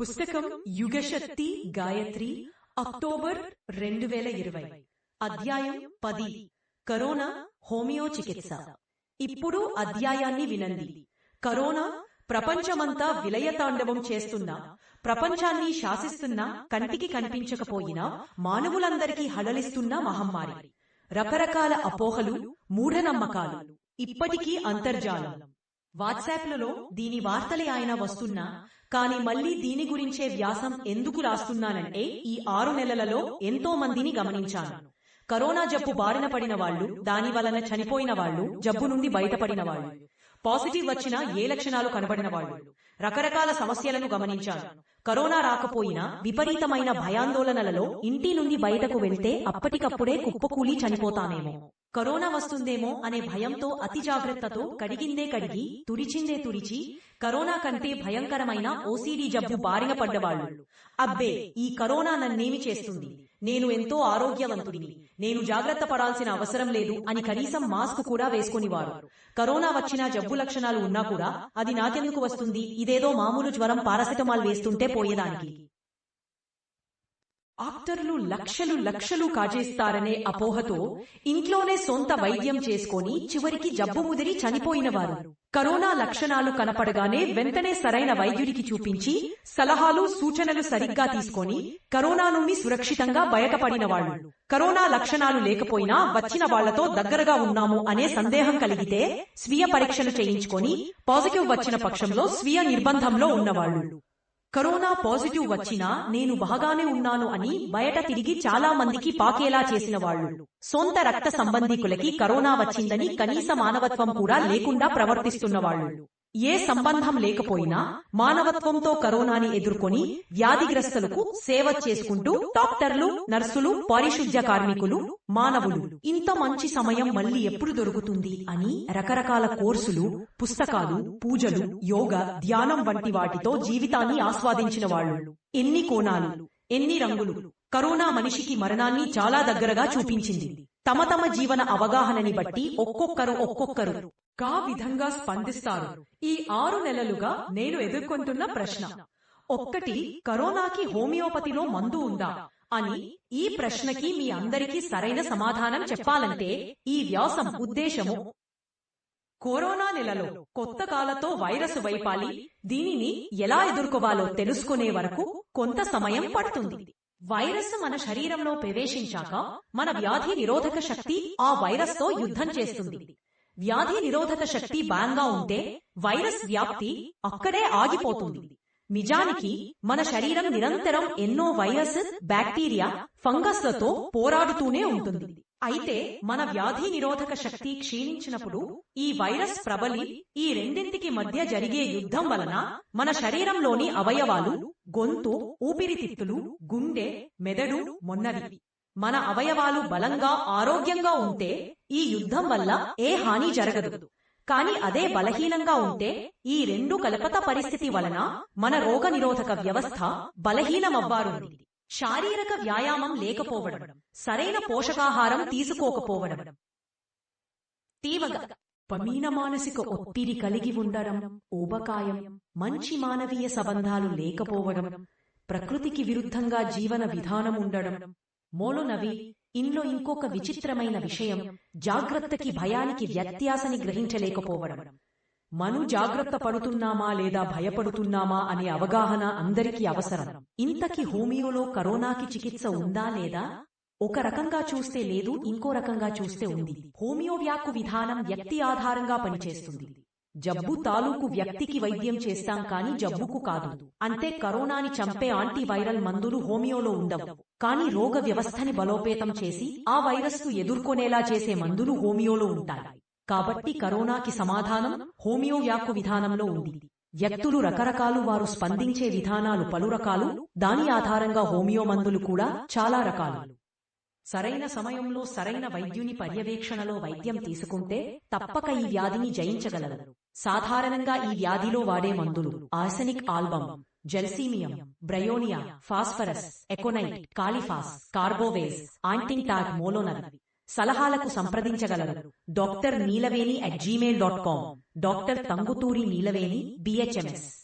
పుస్తకం యుగశక్తి గాయత్రి అక్టోబర్ రెండు వేల ఇరవై. అధ్యాయం పది. కరోనా హోమియో చికిత్స ఇప్పుడు అధ్యాయాన్ని వినండి. కరోనా ప్రపంచమంతా విలయతాండవం చేస్తున్న ప్రపంచాన్ని శాసిస్తున్న కంటికి కనిపించకపోయినా మానవులందరికీ హడలిస్తున్న మహమ్మారి. రకరకాల అపోహలు మూఢనమ్మకాలు. ఇప్పటికీ అంతర్జాలం. వాట్సాప్లలో దీని వార్తలే ఆయన వస్తున్నా కాని మళ్ళీ దీని గురించే వ్యాసం ఎందుకు రాస్తున్నానంటే ఈ ఆరు నెలలలో ఎంతో మందిని గమనించాను. కరోనా జబ్బు బారిన పడిన వాళ్ళు దాని వలన చనిపోయిన వాళ్ళు జబ్బు నుండి బయటపడిన వాళ్ళు పాజిటివ్ వచ్చిన ఏ లక్షణాలు కనబడిన వాళ్ళు రకరకాల సమస్యలను గమనించాను. కరోనా రాకపోయినా విపరీతమైన భయాందోళనలలో ఇంటి నుండి బయటకు వెళ్తే అప్పటికప్పుడే కుప్పకూలి చనిపోతామేమో కరోనా వస్తుందేమో అనే భయంతో అతి జాగ్రత్తతో కడిగిందే కడిగి తుడిచిందే తుడిచి కరోనా కంటే భయంకరమైన ఓసీడీ జబ్బు బారిన పడ్డవాళ్ళు అబ్బే ఈ కరోనా నన్నేమి చేస్తుంది? నేను ఎంతో ఆరోగ్యవంతుడిని. నేను జాగ్రత్త పడాల్సిన అవసరం లేదు అని కనీసం మాస్క్ కూడా వేసుకునివారు. కరోనా వచ్చిన జబ్బు లక్షణాలు ఉన్నా కూడా అది నాకెందుకు వస్తుంది? ఇదేదో మామూలు జ్వరం పారాసెటమాల్ వేస్తుంటే పోయేదానికి. ఆక్టర్లు లక్షలు లక్షలు కాజేస్తారనే అపోహతో ఇంట్లోనే సొంత వైద్యం చేసుకొని చివరికి జబ్బు ముదిరి చనిపోయినవారు. కరోనా లక్షణాలు కనపడగానే వెంటనే సరైన వైద్యుడికి చూపించి సలహాలు సూచనలు సరిగ్గా తీసుకొని కరోనా నుండి సురక్షితంగా బయటపడిన వాళ్ళు కరోనా లక్షణాలు లేకపోయినా వచ్చిన వాళ్ళతో దగ్గరగా ఉన్నాము అనే సందేహం కలిగితే స్వీయ పరీక్షలు చేయించుకొని పాజిటివ్ వచ్చిన పక్షంలో స్వీయ నిర్బంధంలో ఉన్నవాళ్ళు కరోనా పాజిటివ్ వచ్చినా నేను బాగానే ఉన్నాను అని బయట తిరిగి చాలా మందికి పాకేలా చేసిన వాళ్ళు. సొంత రక్త సంబంధికులకి కరోనా వచ్చిందని కనీస మానవత్వం కూడా లేకుండా ప్రవర్తిస్తున్న వాళ్ళు. ఏ సంబంధం లేకపోయినా మానవత్వంతో కరోనాని ఎదుర్కొని వ్యాధిగ్రస్తులకు సేవ చేసుకుంటూ డాక్టర్లు నర్సులు పారిశుద్ధ్య కార్మికులు మానవులు ఇంత మంచి సమయం మళ్ళీ ఎప్పుడు దొరుకుతుంది అని రకరకాల కోర్సులు పుస్తకాలు పూజలు యోగా ధ్యానం వంటి వాటితో జీవితాన్ని ఆస్వాదించిన వాళ్ళు. ఎన్ని కోణాలు ఎన్ని రంగులు. కరోనా మనిషికి మరణాన్ని చాలా దగ్గరగా చూపించింది. తమ తమ జీవన అవగాహనని బట్టి ఒక్కొక్కరు ఒక్కొక్కరు. కా విధంగా స్పందిస్తారు. ఈ ఆరు నెలలుగా నేను ఎదుర్కొంటున్న ప్రశ్న. ఒక్కటి కరోనాకి హోమియోపతిలో మందు ఉందా? అని ఈ ప్రశ్నకి మీ అందరికీ సరైన సమాధానం చెప్పాలంటే ఈ వ్యాసం ఉద్దేశము కరోనా నెలలో కొత్త కాలతో వైరస్ వైపాలి దీనిని ఎలా ఎదుర్కోవాలో తెలుసుకునే వరకు కొంత సమయం పడుతుంది. వైరస్ మన శరీరంలో ప్రవేశించాక మన వ్యాధి నిరోధక శక్తి ఆ వైరస్తో యుద్ధం చేస్తుంది. వ్యాధి నిరోధక శక్తి బాంగా ఉంటే వైరస్ వ్యాప్తి అక్కడే ఆగిపోతుంది. నిజానికి మన శరీరం నిరంతరం ఎన్నో వైరస్ బ్యాక్టీరియా ఫంగస్లతో పోరాడుతూనే ఉంటుంది. అయితే మన వ్యాధి నిరోధక శక్తి క్షీణించినప్పుడు ఈ వైరస్ ప్రబలి ఈ రెండింటికి మధ్య జరిగే యుద్ధం వలన మన శరీరంలోని అవయవాలు గొంతు ఊపిరితిత్తులు గుండె మెదడు మొన్నవి. మన అవయవాలు బలంగా ఆరోగ్యంగా ఉంటే ఈ యుద్ధం వల్ల ఏ హాని జరగదు. కాని అదే బలహీనంగా ఉంటే ఈ రెండు కలపత పరిస్థితి వలన మన రోగ నిరోధక వ్యవస్థ బలహీనమవ్వారుంది శారీరక వ్యాయామం లేకపోవడం సరైన పోషకాహారం తీసుకోకపోవడం. తీవగా పమీన మానసిక ఒత్తిడి కలిగి ఉండడం ఊబకాయం మంచి మానవీయ సంబంధాలు లేకపోవడం ప్రకృతికి విరుద్ధంగా జీవన విధానం ఉండడం మోలోనవి ఇంట్లో ఇంకొక విచిత్రమైన విషయం జాగ్రత్తకి భయానికి వ్యత్యాసని గ్రహించలేకపోవడం. మను జాగ్రత్త పడుతున్నామా లేదా భయపడుతున్నామా అనే అవగాహన అందరికీ అవసరం. ఇంతకి హోమియోలో కరోనాకి చికిత్స ఉందా లేదా? ఒక రకంగా చూస్తే లేదు ఇంకో రకంగా చూస్తే ఉంది. హోమియోవ్యాకు విధానం వ్యక్తి ఆధారంగా పనిచేస్తుంది. జబ్బు తాలూకు వ్యక్తికి వైద్యం చేస్తాం కాని జబ్బుకు కాదు. అంటే కరోనాని చంపే యాంటీవైరల్ మందులు హోమియోలో ఉండవు. కాని రోగ వ్యవస్థని బలోపేతం చేసి ఆ వైరస్కు ఎదుర్కొనేలా చేసే మందులు హోమియోలో ఉంటాయి. కాబట్టి కరోనాకి సమాధానం హోమియో వ్యాకు విధానంలో ఉంది. వ్యక్తులు రకరకాలు వారు స్పందించే విధానాలు పలు రకాలు దాని ఆధారంగా హోమియో మందులు కూడా చాలా రకాలు. సరైన సమయంలో సరైన వైద్యుని పర్యవేక్షణలో వైద్యం తీసుకుంటే తప్పక ఈ వ్యాధిని జయించగలరు సాధారణంగా ఈ వ్యాధిలో వాడే మందులు arsenic album gelsemium bryonia phosphorus aconite kali phos carbo veg ఆంటింటాగ్ మోలోనర్. సలహాలకు సంప్రదించగలరు. Doctor Neelaveni at Gmail dot com. Doctor Thanguturi Neelaveni BHMS